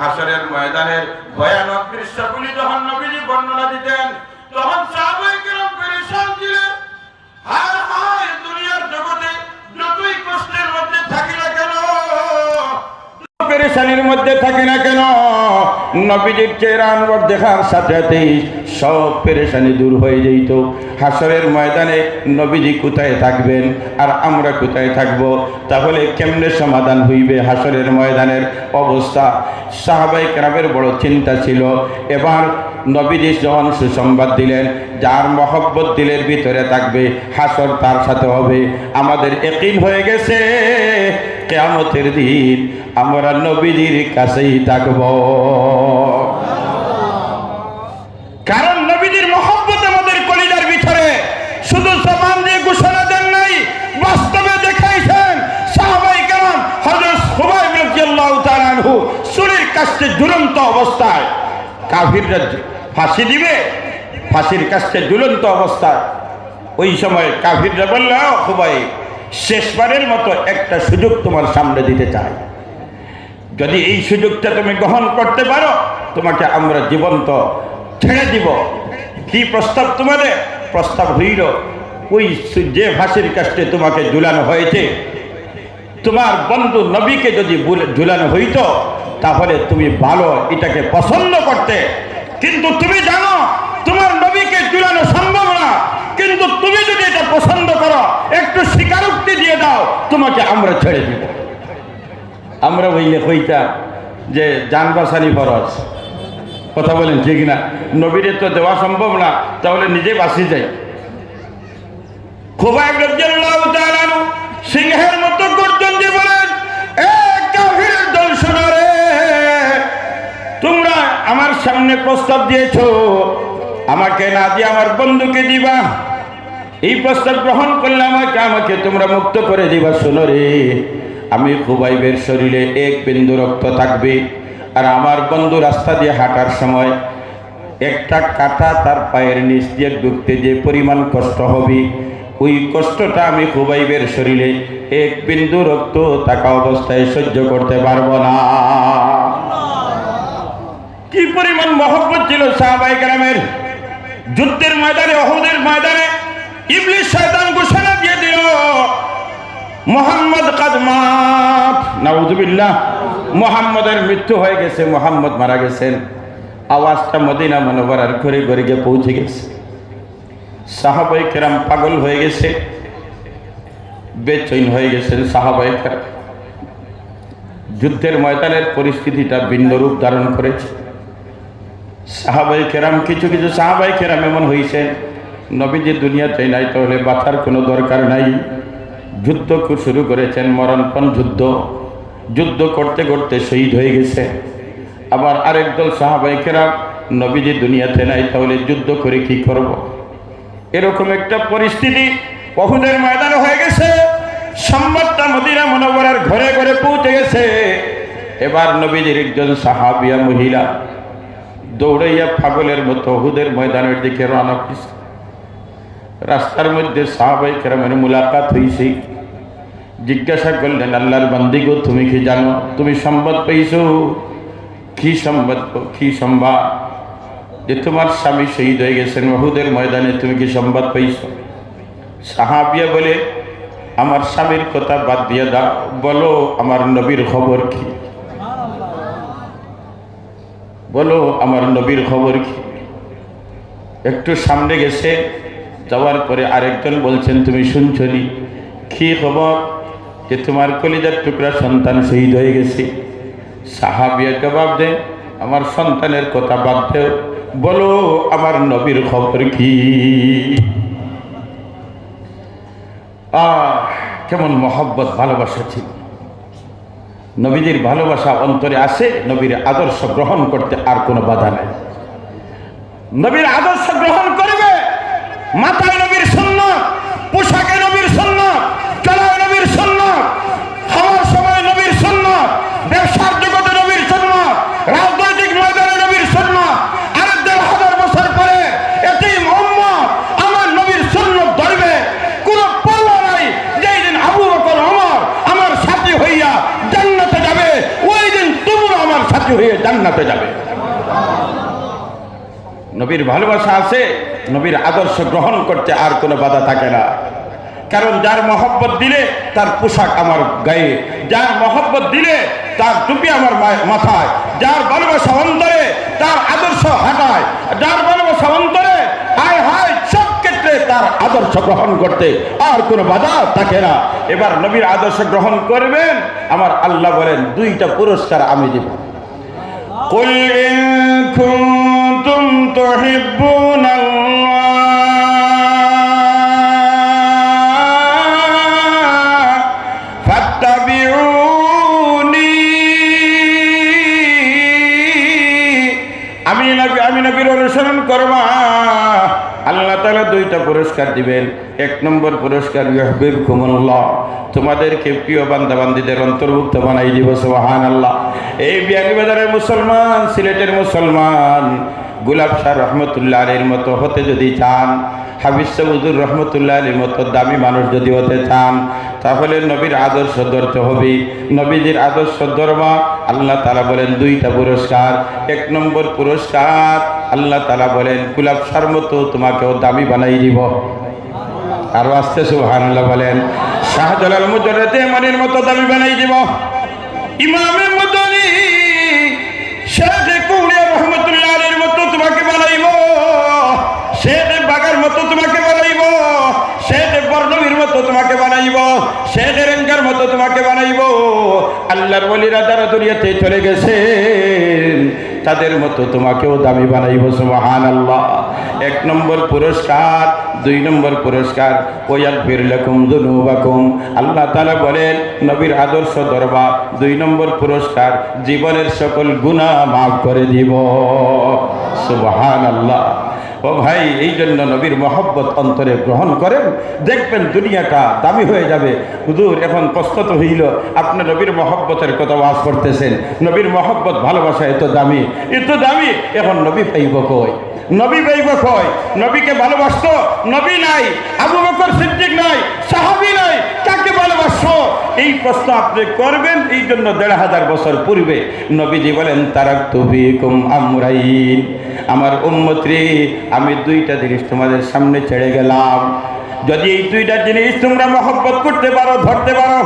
হাসরের ময়দানের ভয়ানক দৃশ্যগুলি যখন নবীজি বর্ণনা দিতেন তখন সাহাবায়ে কিরাম পরিশ্রম ছিলেন। হায় পেরেশানির মধ্যে থাকি না কেন? নবীজির চেহারা আনবার দেখার সাথে সাথেই সব পেরেশানি দূর হয়ে যেত। হাসরের ময়দানে নবীজি কোথায় থাকবেন আর আমরা কোথায় থাকব? তাহলে কেমনে সমাধান হইবে হাসরের ময়দানের অবস্থা? সাহাবাই ক্রামের বড় চিন্তা ছিল, এবার নবীজি যখন সুসংবাদ দিলেন, যার মহব্বত দিলের ভিতরে থাকবে, হাসর তার সাথে হবে। আমাদের একিন হয়ে গেছে, কেয়ামতের দিন আমরা নবীজির কাছেই থাকব। কারণ নবীজির মহব্বত আমাদের কলিজার ভিতরে। শুধু জবান দিয়ে ঘোষণা দেন নাই, বাস্তবে দেখাইছেন সাহাবাই কেমন হজরত হুবাই রাদিয়াল্লাহু তাআলা আনহু চুরির কাছে ঝুলন্ত অবস্থায়। কাফিররা ফাঁসি দিবে, ফাঁসির কাছে ঝুলন্ত অবস্থায় ওই সময় কাফিররা বলল হুবাই শেষবারের মতো একটা সুযোগ তোমার সামনে দিতে চাই। যদি এই সুযোগটা তুমি গ্রহণ করতে পারো, তোমাকে আমরা জীবন্ত ছেড়ে দিব। কি প্রস্তাব তোমাদের? প্রস্তাব হইল, ওই যে ফাঁসির কাছে তোমাকে ঝুলানো হয়েছে, তোমার বন্ধু নবীকে যদি ঝুলানো হইত, তাহলে তুমি ভালো, এটাকে পছন্দ করতে কিন্তু তুমি জানো, তোমার নবীকে ঝুলানো সম্ভব না। কিন্তু তুমি যদি এটা পছন্দ করো, একটু স্বীকারোক্তি দিয়ে দাও, তোমাকে আমরা ছেড়ে দিব। আমরা বইলে কইতাম যে যান বাসানি ফরজ। কথা বলেন ঠিক না? নবীরে তো দেওয়া সম্ভব না, তাহলে নিজে বাঁচি যাই। খুবাইব রাদিয়াল্লাহু সামনে প্রস্তাব দিয়েছ। আমাকে না দিয়ে আমার বন্ধুকে দিবা। এই প্রস্তাব গ্রহণ করলে আমাকে আমাকে তোমরা মুক্ত করে দিবা, শোনো রে। আমি খুবাইবের শরীরে এক বিন্দু রক্ত থাকবে আর আমার বন্ধু রাস্তা দিয়ে হাঁটার সময় একটা কাটা তার পায়ের নিচ দিয়ে ঢুকতে যে পরিমাণ কষ্ট হবে, ওই কষ্টটা আমি খুবাইবের শরীরে এক বিন্দু রক্ত থাকা অবস্থায় সহ্য করতে পারব না। কি পরিমাণ মহব্বত ছিল সাহাবাই গ্রামের যুদ্ধের ময়দানে, অহুদের ময়দানে ইবলিশ শয়তান ঘোষণা দিয়ে দিল, মোহাম্মদ কাদমাত নাউজুবিল্লাহ মোহাম্মদের মৃত্যু হয়ে গেছে, মোহাম্মদ মারা গেছেন। আওয়াজটা মদিনা মনোবরার ঘরে ঘরে গিয়ে পৌঁছে গেছে। সাহাবাই কেরাম পাগল হয়ে গেছে, বেচৈন হয়ে গেছেন সাহাবাই কেরাম। যুদ্ধের ময়দানের পরিস্থিতিটা ভিন্ন রূপ ধারণ করেছে। সাহাবাই কেরাম কিছু কিছু সাহাবাই কেরাম এমন হয়েছে নবীজি দুনিয়াতে নাই, তাহলে বাঁচার কোনো দরকার নাই। যুদ্ধ শুরু করেছেন, মরণপণ যুদ্ধ। যুদ্ধ করতে করতে শহীদ হয়ে গেছে। আবার আরেক দল সাহাবাই কেরাম নবীজি দুনিয়াতে নাই, তাহলে যুদ্ধ করে কি করব। এরকম একটা পরিস্থিতি বহুদের ময়দানে হয়ে গেছে। সম্বাদটা মদিনা মনোবরার ঘরে ঘরে পৌঁছে গেছে। এবার নবীজির একজন সাহাবিয়া মহিলা দৌড়াইয়া পাগলের মতো হুদের ময়দানের দিকে রওনা হয়েছে রাস্তার মধ্যে সাহাবাই কেরামের মুলাকাত হয়েছে জিজ্ঞাসা করলেন, আল্লাহর বান্দিগো তুমি কি জানো? তুমি সংবাদ পেয়েছ? কি সংবাদ কি সংবাদ যে তোমার স্বামী শহীদ হয়ে গেছেন মহুদের ময়দানে তুমি কি সংবাদ পেয়েছ? সাহাবিয়া বলে, আমার স্বামীর কথা বাদ দিয়ে দাও। বলো, আমার নবীর খবর কি? বলো, আমার নবীর খবর কি? একটু সামনে গেছে, যাওয়ার পরে আরেকজন বলছেন, তুমি শুনছনি কি খবর? যে তোমার কলিজার টুকরা সন্তান শহীদ হয়ে গেছে। সাহাবিয়া জবাব দে আমার সন্তানের কথা বাদ দেও। বলো, আমার নবীর খবর কি? আহ, কেমন মহব্বত, ভালোবাসা ছিল। নবীদের ভালোবাসা অন্তরে আসে, নবীর আদর্শ গ্রহণ করতে আর কোনো বাধা নাই। নবীর আদর্শ গ্রহণ করবে মাথায় নবীর শূন্য পোশাকে নবীর সুন্নত চলায় নবীর সুন্নত খাওয়ার সময় নবীর সুন্নত ব্যবসার জগতে নবীর সুন্নত রাজনৈতিক ময়দানে নবীর সুন্নত আর দেড় হাজার বছর পরে এতেই মোহাম্মদ আমার নবীর সুন্নত ধরবে কোনো পল্লা নাই যেই দিন আবু বকর আমার আমার সাথী হইয়া জান্নাতে যাবে ওই দিন তোমরা আমার সাথী হয়ে জান্নাতে যাবে নবীর ভালোবাসা আছে নবীর আদর্শ গ্রহণ করতে আর কোনো বাধা থাকে না কারণ যার মহব্বত দিলে তার পোশাক আমার গায়ে যার মহব্বত দিলে তার টুপি আমার মা- মাথায় যার ভালোবাসা অন্তরে তার আদর্শ হাঁটায় যার ভালোবাসা অন্তরে হায় হায় সব ক্ষেত্রে তার আদর্শ গ্রহণ করতে আর কোনো বাধা থাকে না এবার নবীর আদর্শ গ্রহণ করবেন আমার আল্লাহ বলেন দুইটা পুরস্কার আমি দেব قل إن كنتم تحبون الله فاتبعوني আমি নবী আমি নবীর অনুসরণ করবা আল্লাহ তাআলা দুইটা পুরস্কার দিবেন এক নম্বর পুরস্কার ইহবিব কুমুল্লাহ তোমাদেরকে প্রিয় বান্দা বান্দিদের অন্তর্ভুক্ত বানাই দিব সুবহান আল্লাহ এই বিয়ানীবাজারের মুসলমান সিলেটের মুসলমান গুলাব শাহ রহমতুল্লাহ আলীর মতো হতে যদি চান হাবিজ সাবুদুর রহমতুল্লাহ আলীর মতো দামি মানুষ যদি হতে চান, তাহলে নবীর আদর্শ ধরতে হবে। নবীজির আদর্শ ধর্মা, আল্লাহ তালা বলেন দুইটা পুরস্কার। এক নম্বর পুরস্কার, আল্লাহ তালা বলেন গুলাব শাহর মতো তোমাকেও দামি বানাই দিব। আরও আসতে সুবহানাল্লাহ বলেন, শাহজালাল মুজরতে মনির মতো দামি বানাই দিব। ইমামে মদনী শেখ কুলিয়া রহমতুল্লাহ তোমাকে বানাইব। শেখ বাগার মতো তোমাকে বানাইব। সে বর্ণবীর মতো তোমাকে বানাইব। শেখ রেঙ্গার মতো তোমাকে বানাইব। আল্লাহর বলিরা যারা দুনিয়াতে চলে গেছে তাদের মতো তোমাকেও দামি বানাইব, সুবহানাল্লাহ। আল্লাহ এক নম্বর পুরস্কার, দুই নম্বর পুরস্কার। ওয়াল ফির লেখুম দুনুবাকুম। আল্লাহ তাআলা বলেন, নবীর আদর্শ দরবার দুই নম্বর পুরস্কার, জীবনের সকল গুনাহ মাফ করে দিব। সুবহান আল্লাহ ও ভাই এই জন্য নবীর মহব্বত অন্তরে গ্রহণ করেন। দেখবেন দুনিয়াটা দামি হয়ে যাবে। হুজুর, এখন প্রস্তুত হইল, আপনি নবীর মহব্বতের কথা ওয়াজ করতেছেন। নবীর মহব্বত ভালোবাসা এত দামি এত দামি। এখন নবী পাইব কই? নবী পাইব কই? নবীকে ভালোবাসতো? নবী নাই, আবু বকর সিদ্দিক নাই, সাহাবী নাই, কাকে ভালোবাসো? এই প্রশ্ন আপনি করবেন এই জন্য দেড় হাজার বছর পূর্বে নবীজি বলেন, তারাক তুবিকুম আমরাইন। আমার উন্মতি, আমি দুইটা জিনিস তোমাদের সামনে ছেড়ে গেলাম। যদি এই দুইটা জিনিস তোমরা মহব্বত করতে পারো, ধরতে পারো,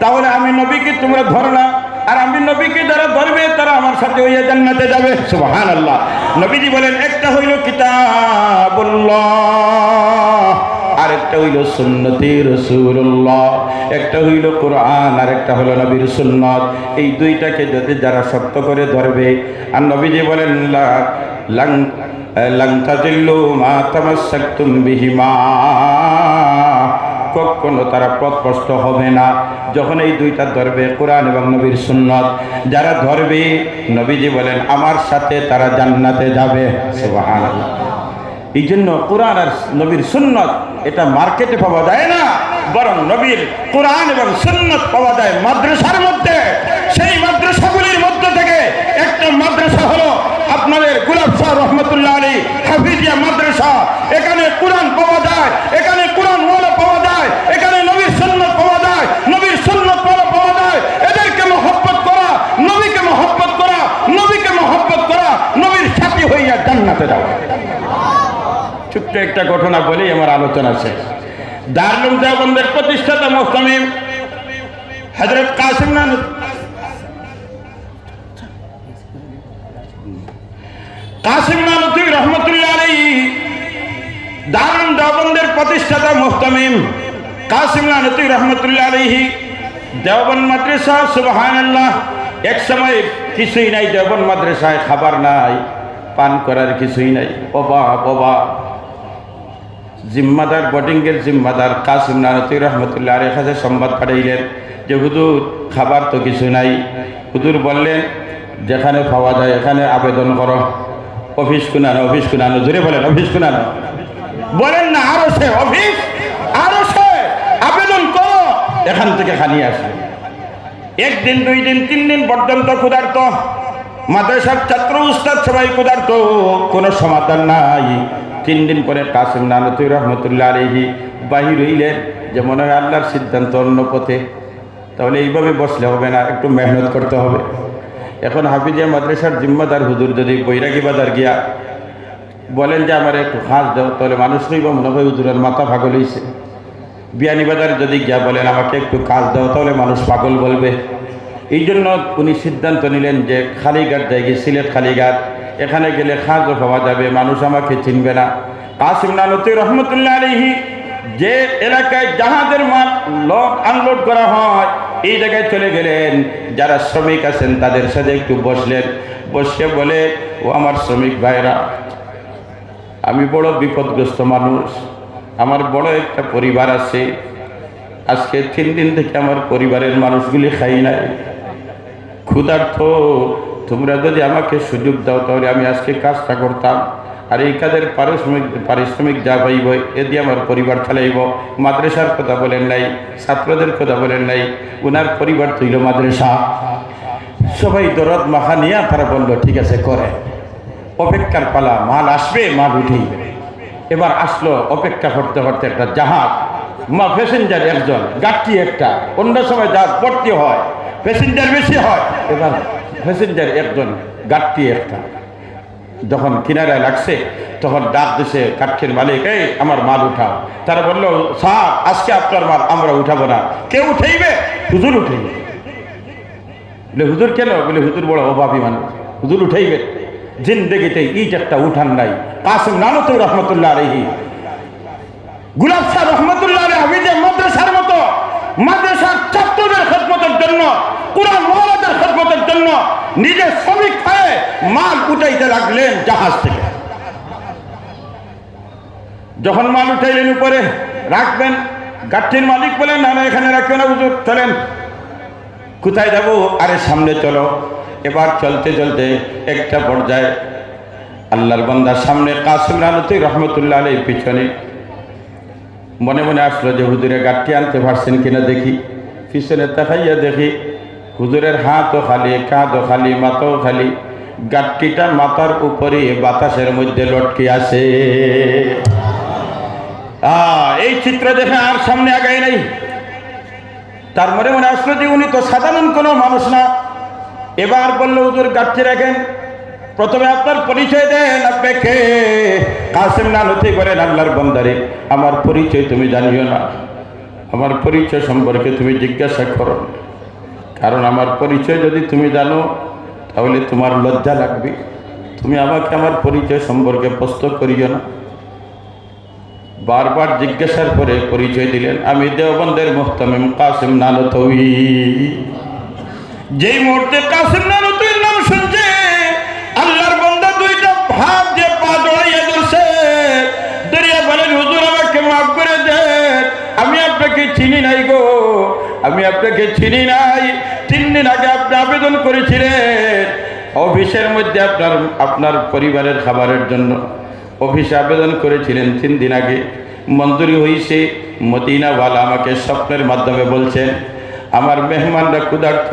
তাহলে আমি নবীকে তোমরা ধরো না। আর আমি নবীকে যারা ধরবে, তারা আমার সাথে ওই জান্নাতে যাবে। সুবহানাল্লাহ। নবীজি বলেন, একটা হইল কিতাবুল্লাহ। আর একটা হইল সুন্নতি রসুল্লাহ একটা হইল কোরআন আর একটা হইল নবীর সুন্নত। এই দুইটাকে যদি যারা শক্ত করে ধরবে, আর নবীজি বলেন, লা- লাং লাং তাজিল্লু মা তামাসসাকতুম বিহিমা। কখনো তারা পথভ্রষ্ট হবে না। যখন এই দুইটা ধরবে, কোরআন এবং নবীর সুন্নত, যারা ধরবে, নবীজি বলেন, আমার সাথে তারা জান্নাতে যাবে। এই জন্য কোরআন আর নবীর সুন্নত এটা মার্কেটে পাওয়া যায় না। বরং নবীর কোরআন এবং সুন্নত পাওয়া যায় মাদ্রাসার মধ্যে। সেই মাদ্রাসাগুলির মধ্যে থেকে একটা মাদ্রাসা হলো আপনাদের গুলাব শাহ রহমতুল্লাহ আলী হাফিজিয়া মাদ্রাসা এখানে কোরআন পাওয়া যায় এখানে কোরআন ওয়ালা পাওয়া যায় এখানে নবীর সুন্নত পাওয়া যায় নবীর সুন্নত ওয়ালা পাওয়া যায় এদেরকে মহব্বত করা নবীকে মহব্বত করা নবীকে মহব্বত করা নবীর সাথী হইয়া জান্নাতে যাওয়া ছোট্ট একটা ঘটনা বলেই আমার আলোচনা শেষ। দারুম দেওবন্দের প্রতিষ্ঠাতা মোহতামিম হজরত কাসিম নানক কাসিম নানকি রহমতুল্লাহ আলী দারুম দেওবন্দের প্রতিষ্ঠাতা মোহতামিম কাসিম নানকি রহমতুল্লাহ আলীহি দেওবন মাদ্রাসা সুবহান আল্লাহ এক সময় কিছুই নাই দেওবন মাদ্রাসায় খাবার নাই, পান করার কিছুই নাই। অভাব অভাব জিম্মাদার, বোর্ডিংয়ের জিম্মাদার কাসিম নানতি রহমতুল্লাহ আরের কাছে সংবাদ পাঠাইলেন যে হুদুর খাবার তো কিছু নাই। হুদুর বললেন, যেখানে পাওয়া যায় এখানে আবেদন করো। অফিস কুনানো অফিস কুনানো জুড়ে বলেন, অফিস কুনানো বলেন না, আরও সে, অফিস, আরও সে, আবেদন করো, এখান থেকে খানি আসে একদিন, দুই দিন, তিন দিন পর্যন্ত ক্ষুধার্ত। মাদ্রাসার ছাত্র, উস্তাদ সবাই ক্ষুধার্ত, কোনো সমাধান নাই। তিন দিন পরে কাসিম নানতুই রহমতুল্লাহ আলহি বাহির হইলেন যে মনে হয় আল্লাহর সিদ্ধান্ত অন্য পথে। তাহলে এইভাবে বসলে হবে না, একটু মেহনত করতে হবে। এখন হাফিজিয়া মাদ্রাসার জিম্মাদার হুজুর যদি বৈরাগী বাজার গিয়া বলেন যে আমার একটু হাঁস দাও, তাহলে মানুষ নইব মনে হয় হুজুরের মাথা পাগল হয়েছে বিয়ানীবাজার যদি গিয়া বলেন, আমাকে একটু কাজ দাও তাহলে মানুষ পাগল বলবে। এই জন্য উনি সিদ্ধান্ত নিলেন যে খালিঘাট জায়গায় সিলেট খালিঘাট এখানে গেলে খাজও পাওয়া যাবে, মানুষ আমাকে চিনবে না। কাসিম নানতি রহমতুল্লাহ আলহি যে এলাকায় জাহাজের মাল লোক আনলোড করা হয়, এই জায়গায় চলে গেলেন। যারা শ্রমিক আছেন, তাদের সাথে একটু বসলেন। বসে বলে, ও আমার শ্রমিক ভাইরা, আমি বড় বিপদগ্রস্ত মানুষ। আমার বড় একটা পরিবার আছে। আজকে তিন দিন থেকে আমার পরিবারের মানুষগুলি খাই নাই। ক্ষুধার্থ তোমরা যদি আমাকে সুযোগ দাও, তাহলে আমি আজকে কাজটা করতাম। আর এই কাজের পারিশ্রমিক পারিশ্রমিক যা পাইব, এ দিয়ে আমার পরিবার চালাইব। মাদ্রাসার কথা বলেন নাই, ছাত্রদের কথা বলেন নাই ওনার পরিবার তৈল মাদ্রাসা। সবাই দরদ মাখা নিয়ে তারা বলল, ঠিক আছে, করে। অপেক্ষার পালা, মাল আসবে, মাল উঠেইবে এবার আসলো অপেক্ষা করতে করতে একটা জাহাজ। মা প্যাসেঞ্জার একজন গাড়ি একটা। অন্য সময় জাহাজ ভর্তি হয় প্যাসেঞ্জার বেশি হয়। এবার প্যাসেঞ্জার একজন গাড়ি একটা। যখন কিনারায় লাগছে, তখন ডাক দিছে কাঠের মালিক, এই, আমার মাল উঠাও। তারা বলল, স্যার, আজকে আপনার মাল আমরা উঠাবো না। কে উঠাইবে? হুজুর উঠাইবে। বলে, হুজুর কেন? বলে, হুজুর বড় অভাবী মানুষ। হুজুর উঠাইবে। জিন্দগিতে ইট একটা উঠান নাই। কাসিম নানতুর রহমতুল্লাহ রেহি গুলাব শাহ রহমতুল্লাহ আলহ হাফিজে মাদ্রাসার মতো মাদ্রাসার ছাত্রদের খেদমতের জন্য, কোরআন মহারাজের খেদমতের জন্য নিজের শ্রমিক হয়ে মাল উঠাইতে লাগলেন জাহাজ থেকে। যখন মাল উঠাইলেন উপরে, রাখবেন, গাঠির মালিক বলেন, না না, এখানে রাখবেন না হুজুর, চলেন। কোথায় যাব? আরে, সামনে চলো। এবার চলতে চলতে একটা পর্যায়ে আল্লাহর বান্দার সামনে কাসিম রানতি রহমতুল্লাহ আলীর পিছনে মনে মনে আসলো যে হুজুরে গাঠটি আনতে পারছেন কিনা দেখি। পিছনে তাকাইয়া দেখি হুজুরের হাতও খালি কাঁধও খালি মাথাও খালি। গাঠটিটা মাথার উপরে বাতাসের মধ্যে লটকে আহ, এই চিত্র দেখে আর সামনে আগায় নাই। তার মনে মনে আসলো যে উনি তো সাধারণ কোনো মানুষ না। এবার বলল হুজুর গাছটি রাখেন। প্রথমে আপনার পরিচয় দেন আপনাকে কাসিম না হতে করেন আল্লাহর বন্দারে, আমার পরিচয় তুমি জানিও না। আমার পরিচয় সম্পর্কে তুমি জিজ্ঞাসা করো। কারণ আমার পরিচয় যদি তুমি জানো, তাহলে তোমার লজ্জা লাগবে। তুমি আমাকে আমার পরিচয় সম্পর্কে প্রস্তুত করিও না। বারবার জিজ্ঞাসার পরে পরিচয় দিলেন, আমি দেওবন্দের মোহতামিম কাসিম নানতবি যেই মুহূর্তে কাসিম নানতবির নাম শুনছে হাত দিয়ে পা জড়াইয়া ধরছে দরিয়া বলেন, হুজুর, আমাকে মাফ করে দেন। আমি আপনাকে চিনি নাই গো। আমি আপনাকে চিনি নাই। তিন দিন আগে আপনি আবেদন করেছিলেন। অফিসের মধ্যে আপনার আপনার পরিবারের খাবারের জন্য অফিসে আবেদন করেছিলেন তিন দিন আগে। মঞ্জুরি হয়েছে মদিনাওয়ালা আমাকে স্বপ্নের মাধ্যমে বলছেন, আমার মেহমানরা ক্ষুধার্থ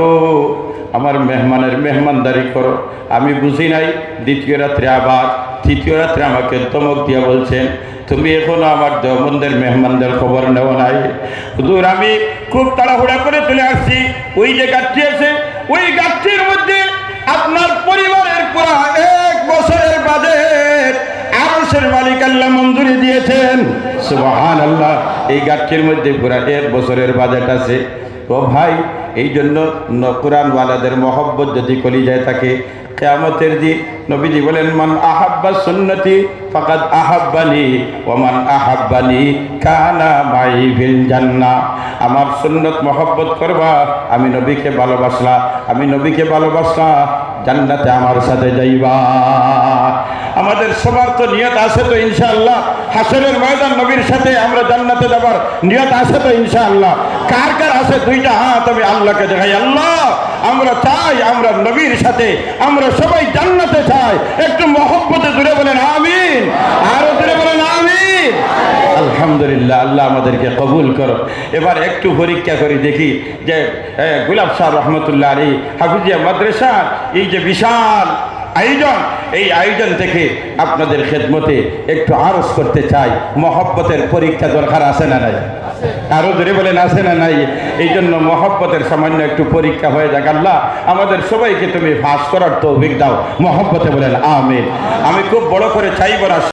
আমার মেহমানের মেহমানদারি করো। আমি বুঝি নাই, দ্বিতীয় রাত্রে আবার, তৃতীয় রাত্রে আমাকে ধমক দিয়া বলছেন, তুমি এখনও আমার দেওবন্দের মেহমানদের খবর নেও নাই। হুজুর, আমি খুব তাড়াহুড়া করে চলে আসছি। ওই যে গাছটি আছে, ওই গাছটির মধ্যে আপনার পরিবারের পুরা এক বছরের বাজেট আরশের মালিক আল্লাহ মঞ্জুরি দিয়েছেন। সুবহান আল্লাহ এই গাছটির মধ্যে পুরা এক বছরের বাজেট আছে। তো ভাই এই জন্য কোরআনওয়ালাদের মহব্বত যদি কলি যায় থাকে, কেয়ামতের দিন নবীজি বলেন, মান আহাব্বা সুন্নতি ফাকাদ আহাব্বানি ওমান আহাব্বানি কানা মাই ফিল জান্না। আমার সুন্নত মহব্বত করবা, আমি নবীকে ভালোবাসলা, আমি নবীকে ভালোবাসলা, জান্নাতে আমার সাথে যাইবা। আমাদের সবার তো নিয়ত আছে তো ইনশাআল্লাহ। হাসরের ময়দান নবীর সাথে আমরা জান্নাতে যাবার নিয়ত আছে তো ইনশাআল্লাহ। কার কার আছে? দুইটা হাত আমি আল্লাহকে দেখাই। আল্লাহ, আমরা চাই আমরা নবীর সাথে, আমরা সবাই জান্নাতে চাই। একটু মহব্বতে দূরে বলেন, আমিন। আরও দূরে বলেন, আমিন। আলহামদুলিল্লাহ, আল্লাহ আমাদেরকে কবুল করো এবার একটু পরীক্ষা করে দেখি যে গুলাব শাহ রহমতুল্লাহ আলী হাফিজিয়া মাদ্রাসা এই যে বিশাল আয়োজন। এই আয়োজন থেকে আপনাদের খেদমতে একটু আরজ করতে চাই। মহব্বতের পরীক্ষা দরকার আছে না নাই? আরও ধরে বলেন, আছে না নাই? এই জন্য মহব্বতের সামান্য একটু পরীক্ষা হয়ে যাক আল্লাহ। আমাদের সবাইকে তুমি ফাঁস করার তৌফিক দাও। মহব্বতে বলেন, আমিন। আমি খুব বড় করে চাইব না।